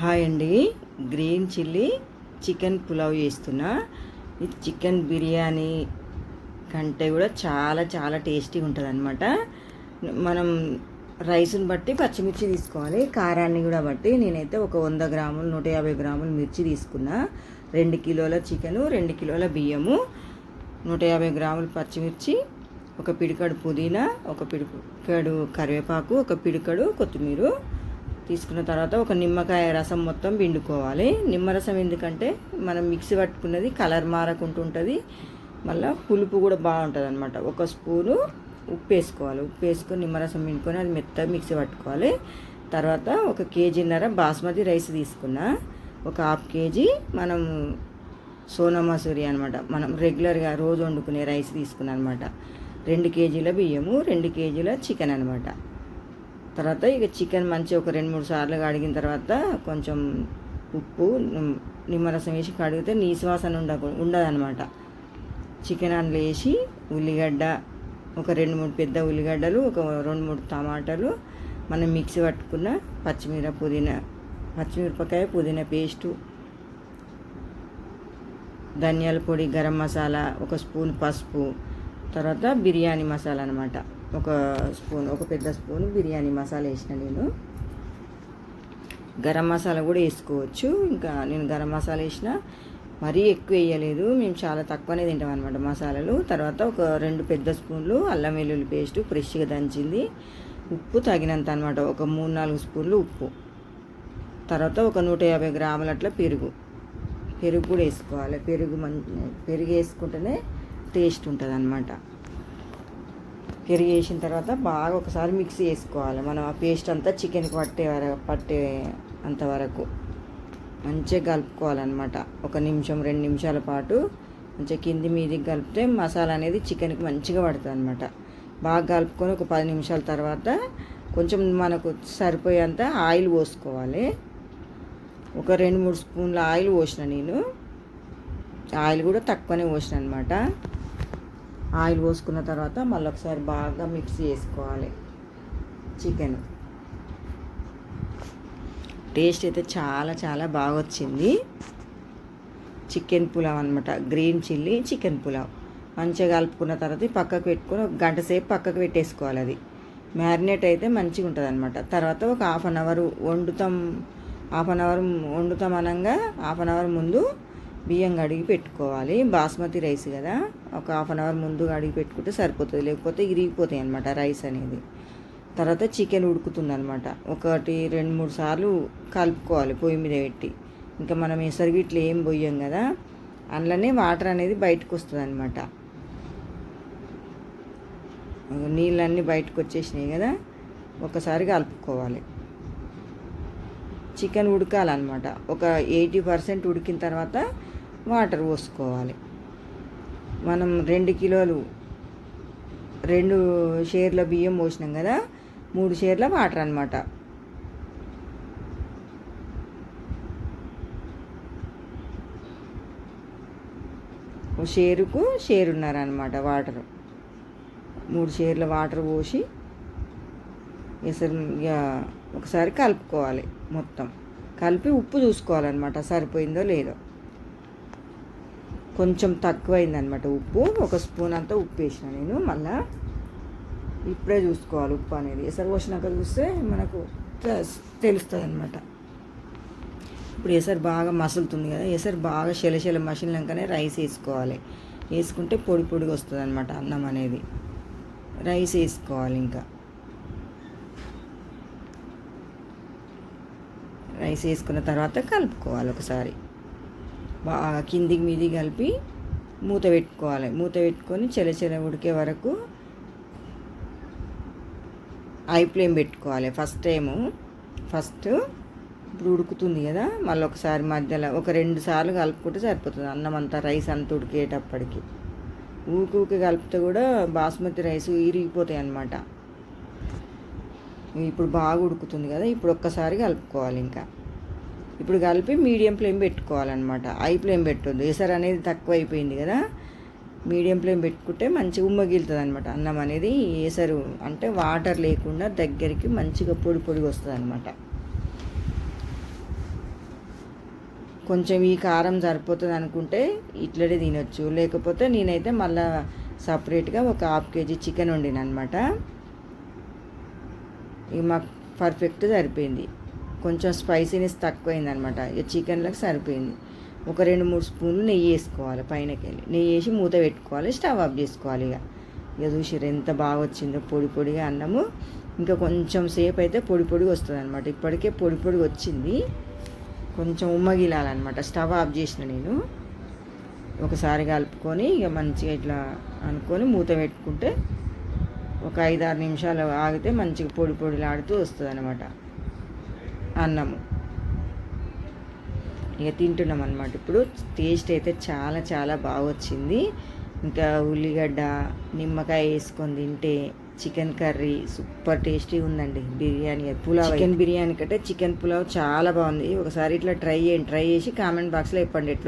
Hi అండి. Green chilli chicken pulao చేస్తున్నా. ఇది చికెన్ బిర్యానీ కంటే కూడా చాలా చాలా టేస్టీగా ఉంటుంది అనమాట మనం రైస్ని బట్టి పచ్చిమిర్చి తీసుకోవాలి. కారాన్ని కూడా బట్టి నేనైతే ఒక వంద గ్రాములు నూట యాభై గ్రాములు మిర్చి తీసుకున్నా. రెండు కిలోల చికెను రెండు కిలోల బియ్యము నూట యాభై గ్రాములు పచ్చిమిర్చి ఒక పిడికడు పుదీనా ఒక పిడికడు కరివేపాకు ఒక పిడికడు కొత్తిమీర తీసుకున్న తర్వాత ఒక నిమ్మకాయ రసం మొత్తం పిండుకోవాలి. నిమ్మరసం ఎందుకంటే మనం మిక్సీ పట్టుకున్నది కలర్ మారకుంటుంటుంది మళ్ళీ పులుపు కూడా బాగుంటుంది అనమాట ఒక స్పూను ఉప్పు వేసుకోవాలి. ఉప్పు వేసుకొని నిమ్మరసం పిండుకొని అది మెత్తగా మిక్సీ పట్టుకోవాలి. తర్వాత ఒక కేజీన్నర బాస్మతి రైస్ తీసుకున్నా. ఒక హాఫ్ కేజీ మనం సోనా మసూరి అనమాట మనం రెగ్యులర్గా రోజు వండుకునే రైస్ తీసుకున్నాను అనమాట రెండు కేజీల బియ్యము రెండు కేజీల చికెన్ అనమాట తర్వాత ఇక చికెన్ మంచి ఒక రెండు మూడు సార్లు కడిగిన తర్వాత కొంచెం ఉప్పు నిమ్మరసం వేసి కడిగితే నీసువాసన ఉండకు ఉండదన్నమాట. చికెన్ అందులో వేసి ఉల్లిగడ్డ ఒక రెండు మూడు పెద్ద ఉల్లిగడ్డలు ఒక రెండు మూడు టమాటాలు మనం మిక్సీ పట్టుకున్న పచ్చిమిర పుదీనా పచ్చిమిరపకాయ పుదీనా పేస్టు ధనియాల పొడి గరం మసాలా ఒక స్పూన్ పసుపు తర్వాత బిర్యానీ మసాలా అనమాట ఒక స్పూన్ ఒక పెద్ద స్పూన్ బిర్యానీ మసాలా వేసిన నేను. గరం మసాలా కూడా వేసుకోవచ్చు. ఇంకా నేను గరం మసాలా వేసిన మరీ ఎక్కువ వేయలేదు. మేము చాలా తక్కువనే తింటాం అనమాట మసాలాలు. తర్వాత ఒక రెండు పెద్ద స్పూన్లు అల్లం వెల్లుల్లి పేస్ట్ ఫ్రెష్గా దంచింది. ఉప్పు తగినంత అనమాట ఒక మూడు నాలుగు స్పూన్లు ఉప్పు. తర్వాత ఒక నూట యాభై గ్రాముల అట్లా పెరుగు. పెరుగు కూడా వేసుకోవాలి. పెరుగు మం పెరుగు వేసుకుంటేనే టేస్ట్ ఉంటుంది అనమాట పెరుగు వేసిన తర్వాత బాగా ఒకసారి మిక్స్ చేసుకోవాలి. మనం ఆ పేస్ట్ అంతా చికెన్కి పట్టే వరకు పట్టే అంతవరకు మంచిగా కలుపుకోవాలన్నమాట. ఒక నిమిషం రెండు నిమిషాల పాటు మంచిగా కింది మీదికి కలిపితే మసాలా అనేది చికెన్కి మంచిగా పడుతుంది అనమాట బాగా కలుపుకొని ఒక పది నిమిషాల తర్వాత కొంచెం మనకు సరిపోయేంత ఆయిల్ పోసుకోవాలి. ఒక రెండు మూడు స్పూన్ల ఆయిల్ పోసిన నేను. ఆయిల్ కూడా తక్కువనే పోసిన అనమాట ఆయిల్ పోసుకున్న తర్వాత మళ్ళీ ఒకసారి బాగా మిక్స్ చేసుకోవాలి. చికెన్ టేస్ట్ అయితే చాలా చాలా బాగా వచ్చింది చికెన్ పులావ్ అనమాట గ్రీన్ చిల్లీ చికెన్ పులావ్. మంచిగా కలుపుకున్న తర్వాత పక్కకు పెట్టుకొని ఒక గంట సేపు పక్కకు పెట్టేసుకోవాలి అది. మ్యారినేట్ అయితే మంచిగా ఉంటుంది అనమాట తర్వాత ఒక హాఫ్ అన్ అవర్ వండుతాం హాఫ్ అన్ అవర్ వండుతాం అనగా హాఫ్ అన్ అవర్ ముందు బియ్యం కడిగి పెట్టుకోవాలి. బాస్మతి రైస్ కదా. ఒక హాఫ్ అన్ అవర్ ముందు కడిగి పెట్టుకుంటే సరిపోతుంది. లేకపోతే ఇరిగిపోతాయి అనమాట రైస్ అనేది. తర్వాత చికెన్ ఉడుకుతుంది అనమాట ఒకటి రెండు మూడు సార్లు కలుపుకోవాలి పొయ్యి మీద పెట్టి. ఇంకా మనం ఎసరు ఇట్లా ఏం పోయాం కదా. అందులోనే వాటర్ అనేది బయటకు వస్తుంది అనమాట నీళ్ళన్నీ బయటకు వచ్చేసినాయి కదా. ఒకసారి కలుపుకోవాలి. చికెన్ ఉడకాలన్నమాట. ఒక ఎయిటీ పర్సెంట్ ఉడికిన తర్వాత వాటర్ పోసుకోవాలి. మనం రెండు కిలోలు రెండు షేర్ల బియ్యం పోసినాం కదా మూడు షేర్ల వాటర్ అనమాట షేరుకు షేరున్నర అనమాట వాటర్. మూడు షేర్ల వాటర్ పోసి ఎసరు ఒకసారి కలుపుకోవాలి మొత్తం. కలిపి ఉప్పు చూసుకోవాలన్నమాట సరిపోయిందో లేదో. కొంచెం తక్కువైందనమాట ఉప్పు. ఒక స్పూన్ అంతా ఉప్పు వేసిన నేను. మళ్ళా ఇప్పుడే చూసుకోవాలి ఉప్పు అనేది. ఎసరు పోసినాక చూస్తే మనకు తెలుస్తుంది అనమాట ఇప్పుడు ఎసరు బాగా మసులుతుంది కదా. ఎసరు బాగా శెలశెల మసిలినాకనే రైస్ వేసుకోవాలి. వేసుకుంటే పొడి పొడిగా వస్తుంది అనమాట అన్నం అనేది. రైస్ వేసుకోవాలి ఇంకా. రైస్ వేసుకున్న తర్వాత కలుపుకోవాలి ఒకసారి. బాగా కిందికి మీది కలిపి మూత పెట్టుకోవాలి. మూత పెట్టుకొని చెల చెల ఉడికే వరకు ఐ ఫ్లేమ్ పెట్టుకోవాలి. ఫస్ట్ టైము ఫస్ట్ ఇప్పుడు ఉడుకుతుంది కదా మళ్ళీ ఒకసారి మధ్యలో ఒక రెండు సార్లు కలుపుకుంటే సరిపోతుంది. అన్నం అంతా రైస్ అంతా ఉడికేటప్పటికి. ఊకి ఊకి కలిపితే కూడా బాస్మతి రైస్ ఇరిగిపోతాయి అన్నమాట. ఇప్పుడు బాగా ఉడుకుతుంది కదా ఇప్పుడు ఒక్కసారి కలుపుకోవాలి ఇంకా. ఇప్పుడు కలిపి మీడియం ఫ్లేమ్ పెట్టుకోవాలన్నమాట. హై ఫ్లేమ్ పెట్టొద్దు. ఎసరు అనేది తక్కువ అయిపోయింది కదా. మీడియం ఫ్లేమ్ పెట్టుకుంటే మంచిగా ఉమ్మగిలుతుంది అనమాట అన్నం అనేది ఎసరు అంటే వాటర్ లేకుండా దగ్గరికి మంచిగా పొడి పొడిగా వస్తుంది అనమాట కొంచెం ఈ కారం సరిపోతుంది అనుకుంటే ఇట్లనే తినొచ్చు. లేకపోతే నేనైతే మళ్ళా సపరేట్గా ఒక హాఫ్ కేజీ చికెన్ వండిన అనమాట ఇక మాకు పర్ఫెక్ట్ సరిపోయింది. కొంచెం స్పైసీనెస్ తక్కువైంది అనమాట ఇక చికెన్లకు సరిపోయింది. ఒక రెండు మూడు స్పూన్లు నెయ్యి వేసుకోవాలి పైనకి వెళ్ళి నెయ్యి వేసి మూత పెట్టుకోవాలి స్టవ్ ఆఫ్ చేసుకోవాలి ఇక. ఇక చూసిర్రు ఎంత బాగా వచ్చిందో పొడి పొడిగా అన్నము. ఇంకా కొంచెం సేపు అయితే పొడి పొడిగా వస్తుంది అనమాట ఇప్పటికే పొడి పొడిగా వచ్చింది. కొంచెం ఉమ్మగిలాలన్నమాట స్టవ్ ఆఫ్ చేసిన నేను. ఒకసారి కలుపుకొని ఇక మంచిగా ఇట్లా అనుకొని మూత పెట్టుకుంటే ఒక ఐదారు నిమిషాలు ఆగితే మంచిగా పొడి పొడిలాడుతూ వస్తుంది అనమాట అన్నము. ఇక తింటున్నాం అనమాట ఇప్పుడు టేస్ట్ అయితే చాలా చాలా బాగా వచ్చింది ఇంకా ఉల్లిగడ్డ నిమ్మకాయ వేసుకొని తింటే చికెన్ కర్రీ సూపర్ టేస్టీ ఉందండి. బిర్యానీ పులావ్ చికెన్ బిర్యానీ కంటే చికెన్ పులావ్ చాలా బాగుంది. ఒకసారి ఇట్లా ట్రై చేయండి. ట్రై చేసి కామెంట్ బాక్స్లో చెప్పండి ఎట్లా